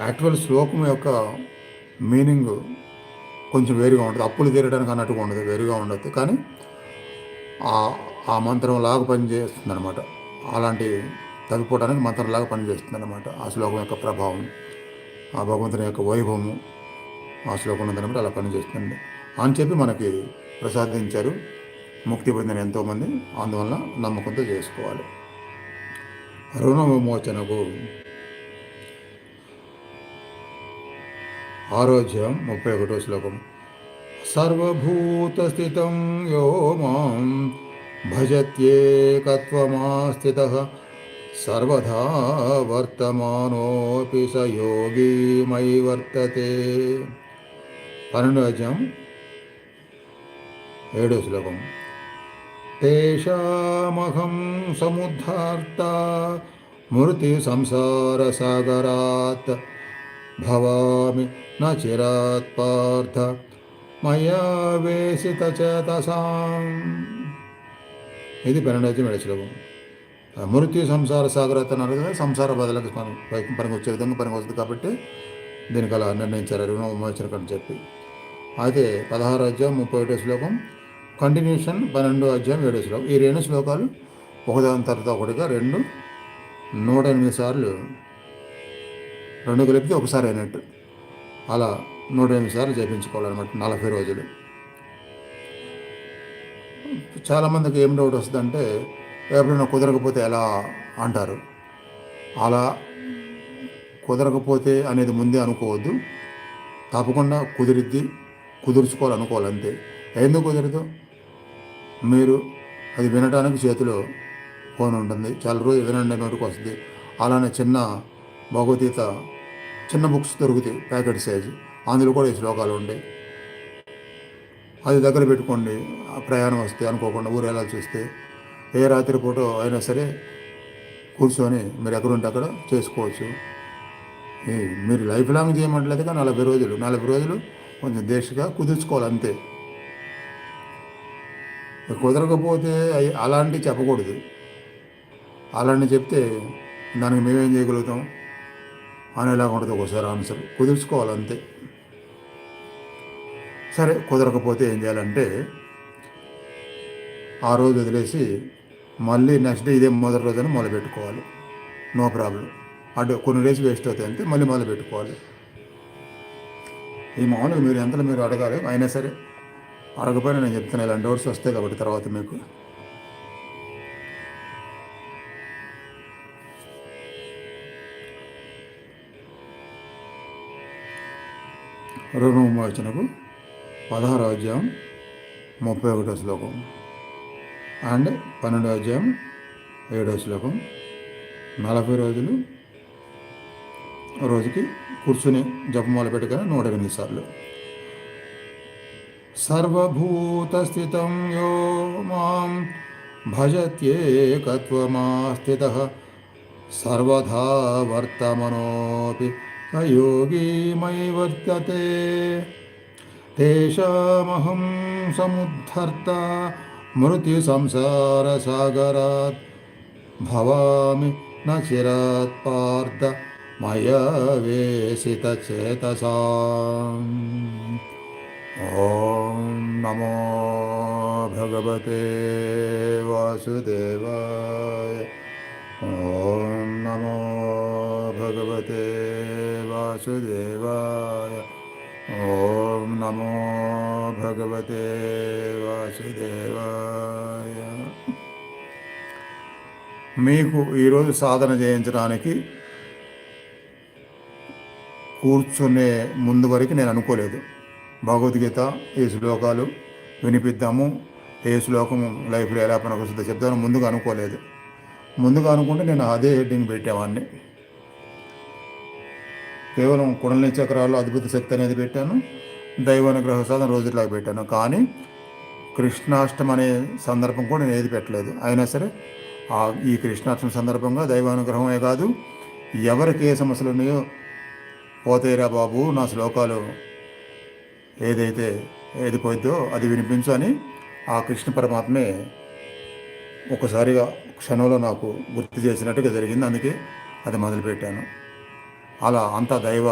Actual శ్లోకం యొక్క meaning కొంచెం వేరుగా ఉంటుంది. అప్పులు తీరడానికి అన్నట్టుగా ఉండదు వేరుగా ఉండదు. కానీ ఆ- ఆ మంత్రం లాగా పనిచేస్తుంది అనమాట అలాంటి తగ్గిపోవడానికి మంత్రంలాగా పనిచేస్తుంది అనమాట ఆ శ్లోకం యొక్క ప్రభావం ఆ భగవంతుని యొక్క వైభవము ఆ శ్లోకం ఉందనమాట అలా పనిచేస్తుంది. అని చెప్పి మనకి ప్రసాదించారు ముక్తి పొందిన ఎంతోమంది. అందువలన నమ్మకంతో చేసుకోవాలి. రుణ ఆరోగ్యం ముప్పై ఒకటో శ్లోకం. సర్వభూతస్థితం యో మాం భజత్యేకత్వమాస్థిత సర్వదా వర్తమానోపి స యోగీ మయి వర్తతే. పన్నెండో అధ్యాయం ఏడో శ్లోకం. తేషామహం సముద్ధార్త మృతి సంసార సాగరాత్ భవామి న పార్థ మయా వేసిత చేతసాం. ఇది పన్నెండు మేడ శ్లోకం. మృత్యు సంసార సాగరత అన్నారు కదా సంసార బదులకు పని పనికి వచ్చే విధంగా పనికి వస్తుంది కాబట్టి దీనికి అలా నిర్ణయించారు రుణ చెప్పి. అయితే పదహారు అధ్యాయం ముప్పై ఒకటో శ్లోకం కంటిన్యూషన్ పన్నెండో అధ్యాయం ఏడో శ్లోకం. ఈ రెండు శ్లోకాలు ఒకదాని తర్వాత ఒకటిగా రెండు నూట ఎనిమిది సార్లు రెండు కలిపితే ఒకసారి అయినట్టు. అలా నూట ఎనిమిది సార్లు చేయించుకోవాలన్నమాట నలభై రోజులు. చాలామందికి ఏం డౌట్ వస్తుందంటే ఎప్పుడైనా కుదరకపోతే ఎలా అంటారు? అలా కుదరకపోతే అనేది ముందే అనుకోవద్దు. తప్పకుండా కుదిరిద్ది కుదుర్చుకోవాలనుకోవాలంతే. ఎందుకు కుదరదు? మీరు అది వినడానికి చేతిలో ఫోన్ ఉంటుంది. చాలా రోజు వినండి నోటికి వస్తుంది. అలానే చిన్న భగవద్గీత చిన్న బుక్స్ దొరుకుతాయి ప్యాకెట్ సైజు. అందులో కూడా ఈ శ్లోకాలు ఉంటాయి అది దగ్గర పెట్టుకోండి ప్రయాణం వస్తే అనుకోకుండా ఊరు వెళ్ళాల్సి వస్తే ఏ రాత్రి పూట అయినా సరే కూర్చొని మీరు ఎక్కడుంటే అక్కడ చేసుకోవచ్చు. మీరు లైఫ్ లాంగ్ చేయమంటలేదు కానీ నలభై రోజులు నలభై రోజులు కొంచెం దేశగా కుదుర్చుకోవాలి అంతే. కుదరకపోతే అలాంటివి చెప్పకూడదు. అలాంటివి చెప్తే దానికి మేమేం చేయగలుగుతాం? అనేలాగా ఉంటుంది ఒకసారి ఆన్సర్. కుదుర్చుకోవాలి అంతే సరే కుదరకపోతే ఏం చేయాలంటే ఆ రోజు వదిలేసి మళ్ళీ నెక్స్ట్ డే ఇదే మొదటి రోజున మొదలు పెట్టుకోవాలి. నో ప్రాబ్లం అటు కొన్ని డేస్ వేస్ట్ అవుతాయి అంతే మళ్ళీ మొదలు పెట్టుకోవాలి. ఈ మామూలుగా మీరు ఎంతలో మీరు అడగాలి అయినా సరే. అడగపోయినా నేను చెప్తాను ఇలాంటి డౌట్స్ వస్తాయి కాబట్టి తర్వాత మీకు. రుణ విమోచనకు పదహారు అధ్యాయం ముప్పై ఒకటో శ్లోకం అండ్ పన్నెండో అధ్యాయం ఏడో శ్లోకం. నలభై రోజులు రోజుకి కూర్చుని జపమాల పెట్టుకొని నూట ఎనిమిది సార్లు. సర్వభూతస్థితం యో మాం భజత్యేకత్వమాస్థిత. సర్వధా వర్తమనోపి స యోగీ మయి వర్తతే తేషామహం సముద్ధర్త మృత్యు సంసార సాగరాత్ భవామి న చిరాత్ పార్థ మయా వేసిత చేతసాం ఓం నమో భగవతే వాసుదేవాయ ఓం నమో భగవతే వాసుదేవాయ వాసుదేవాయ మీకు ఈరోజు సాధన చేయించడానికి కూర్చునే ముందు వరకు నేను అనుకోలేదు. భగవద్గీత ఈ శ్లోకాలు వినిపిద్దాము. ఏ శ్లోకం లైఫ్లో ఎలా పనికొస్తుందో చెప్తాను ముందుగా అనుకోలేదు. ముందుగా అనుకుంటే నేను అదే హెడ్డింగ్ పెట్టేవాడిని కేవలం కుడలిని చక్రాలు అద్భుత శక్తి అనేది పెట్టాను. దైవానుగ్రహ సాధన రోజులాగా పెట్టాను. కానీ కృష్ణాష్టమి అనే సందర్భం కూడా నేను ఏది పెట్టలేదు. అయినా సరే ఆ ఈ కృష్ణాష్టమి సందర్భంగా దైవానుగ్రహమే కాదు ఎవరికి ఏ సమస్యలు ఉన్నాయో పోతేరా బాబు నా శ్లోకాలు ఏదైతే ఏది పోయిద్దో అది వినిపించు అని ఆ కృష్ణ పరమాత్మే ఒకసారిగా క్షణంలో నాకు గుర్తు చేసినట్టుగా జరిగింది. అందుకే అది మొదలుపెట్టాను. అలా అంత దైవ